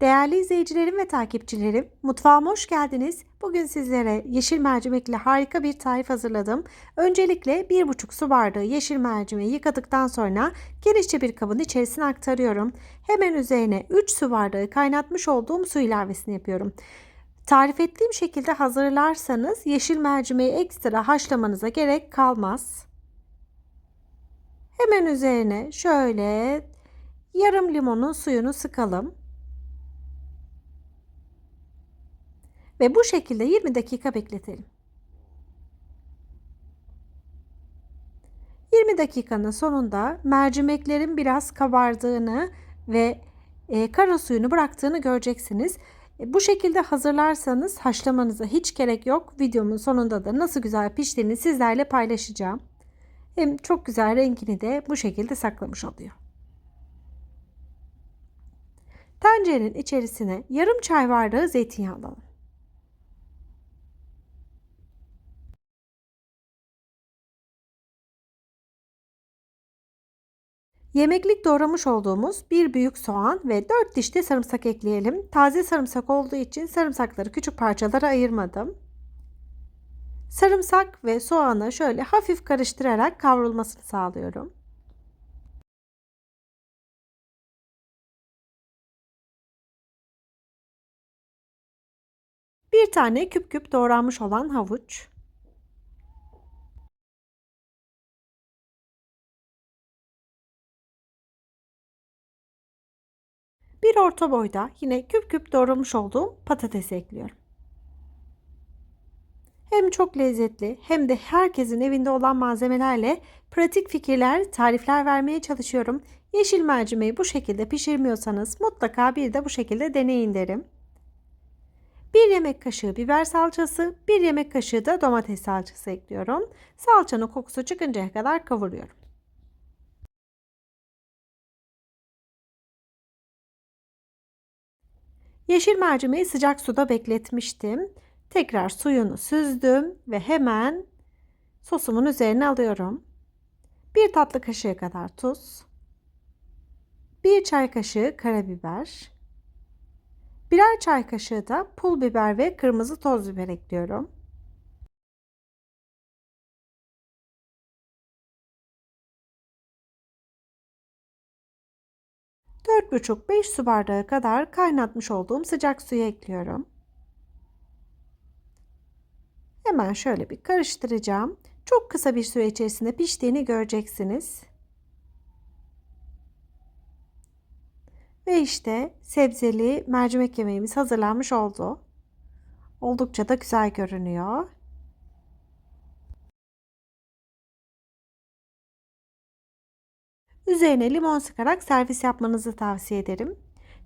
Değerli izleyicilerim ve takipçilerim, mutfağıma hoş geldiniz. Bugün sizlere yeşil mercimekle harika bir tarif hazırladım. Öncelikle 1,5 su bardağı yeşil mercimeği yıkadıktan sonra genişçe bir kabın içerisine aktarıyorum. Hemen üzerine 3 su bardağı kaynatmış olduğum su ilavesini yapıyorum. Tarif ettiğim şekilde hazırlarsanız yeşil mercimeği ekstra haşlamanıza gerek kalmaz. Hemen üzerine şöyle yarım limonun suyunu sıkalım. Ve bu şekilde 20 dakika bekletelim. 20 dakikanın sonunda mercimeklerin biraz kabardığını ve e, kara suyunu bıraktığını göreceksiniz. E, bu şekilde hazırlarsanız haşlamanıza hiç gerek yok. Videomun sonunda da nasıl güzel piştiğini sizlerle paylaşacağım. Hem çok güzel rengini de bu şekilde saklamış oluyor. Tencerenin içerisine yarım çay bardağı zeytinyağı alalım. Yemeklik doğramış olduğumuz bir büyük soğan ve 4 diş de sarımsak ekleyelim. Taze sarımsak olduğu için sarımsakları küçük parçalara ayırmadım. Sarımsak ve soğanı şöyle hafif karıştırarak kavrulmasını sağlıyorum. Bir tane küp küp doğranmış olan havuç. Bir orta boyda yine küp küp doğramış olduğum patates ekliyorum. Hem çok lezzetli hem de herkesin evinde olan malzemelerle pratik fikirler, tarifler vermeye çalışıyorum. Yeşil mercimeği bu şekilde pişirmiyorsanız mutlaka bir de bu şekilde deneyin derim. 1 yemek kaşığı biber salçası, 1 yemek kaşığı da domates salçası ekliyorum. Salçanın kokusu çıkıncaya kadar kavuruyorum. Yeşil mercimeği sıcak suda bekletmiştim. Tekrar suyunu süzdüm ve hemen sosumun üzerine alıyorum. Bir tatlı kaşığı kadar tuz. Bir çay kaşığı karabiber. Birer çay kaşığı da pul biber ve kırmızı toz biber ekliyorum. 4,5-5 su bardağı kadar kaynatmış olduğum sıcak suyu ekliyorum. Hemen şöyle bir karıştıracağım. Çok kısa bir süre içerisinde piştiğini göreceksiniz. Ve işte sebzeli mercimek yemeğimiz hazırlanmış oldu. Oldukça da güzel görünüyor. Üzerine limon sıkarak servis yapmanızı tavsiye ederim.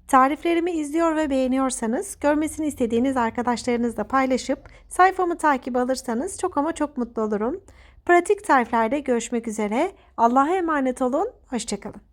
Tariflerimi izliyor ve beğeniyorsanız, görmesini istediğiniz arkadaşlarınızla paylaşıp sayfamı takip alırsanız çok ama çok mutlu olurum. Pratik tariflerde görüşmek üzere. Allah'a emanet olun. Hoşçakalın.